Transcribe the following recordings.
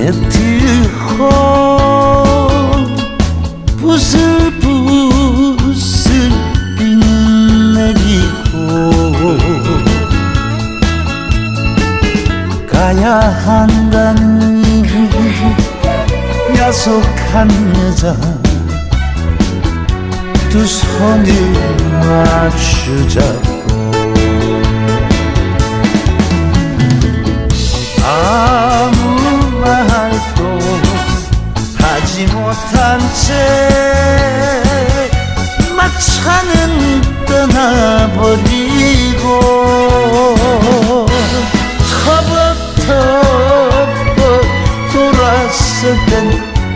배트홀 부슬부슬 빛내리고. 가야 한다는 약속한 여자. 두 손을 맞추자. 채 마차는 떠나버리고 터벅터벅 돌았을 땐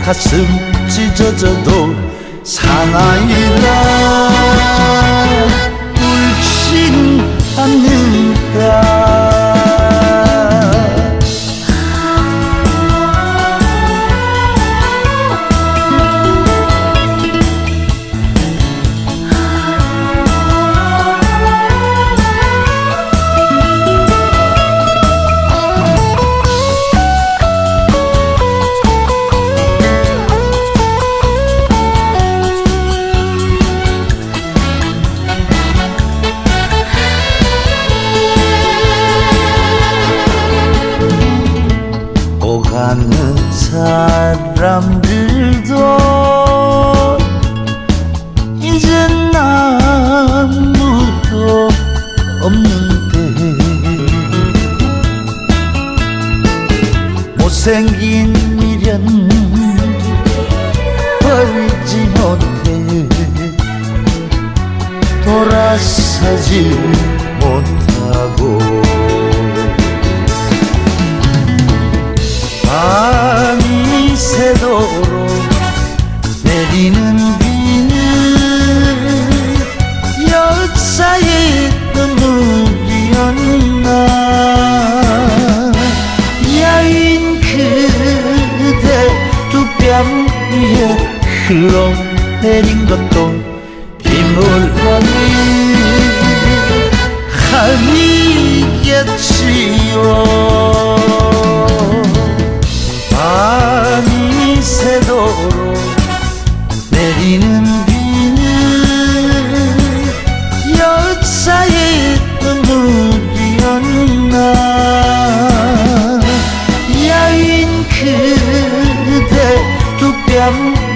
가슴 찢어져도 사나이라 울진 않는 오가는 사람들도 이젠 아무도 없는데 못생긴 미련 버리지 못해 돌아서지 여자의 눈물이었나? 야인 그대 두 뺨 위에 흘러내린 것도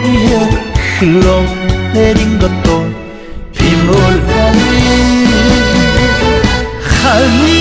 위에 흘러내린 것도 빗물 아닌 하늘